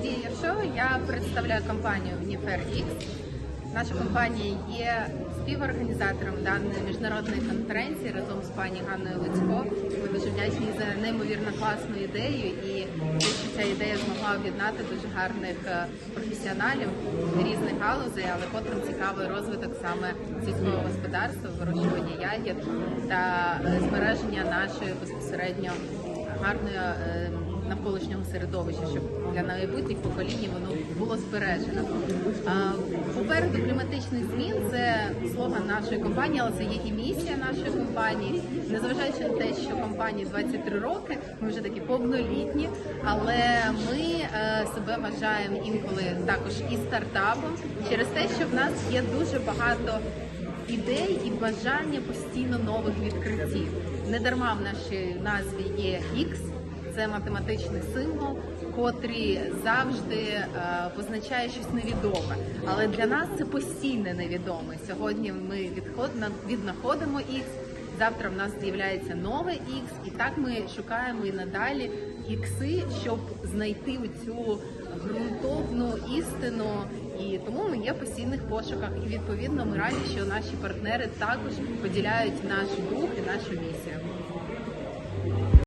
Надія Яшова, я представляю компанію Unifair X. Наша компанія є співорганізатором даної міжнародної конференції разом з пані Ганною Луцько. Ми дуже вдячні за неймовірно класну ідею і те, що ця ідея змогла об'єднати дуже гарних е, професіоналів різних галузей, але котрим цікавий розвиток саме сільського господарства, вирощування ягід та е, збереження нашої безпосередньо гарної е, навколишнього середовища, щоб для майбутніх поколінь воно було збережено. Попереду кліматичних змін це слоган нашої компанії, але це є і місія нашої компанії. Незважаючи на те, що компанії 23 роки, ми вже такі повнолітні, але ми е, себе вважаємо інколи також і стартапом через те, що в нас є дуже багато ідей і бажання постійно нових відкриттів. Не дарма в нашій назві є X, це математичний символ, котрий завжди е, позначає щось невідоме. Але для нас це постійне невідоме. Сьогодні ми віднаходимо X, завтра в нас з'являється нове X, і так ми шукаємо і надалі ікси, щоб знайти цю ґрунтовну істину. І тому ми є в постійних пошуках. І відповідно ми раді, що наші партнери також поділяють наш дух і нашу місію.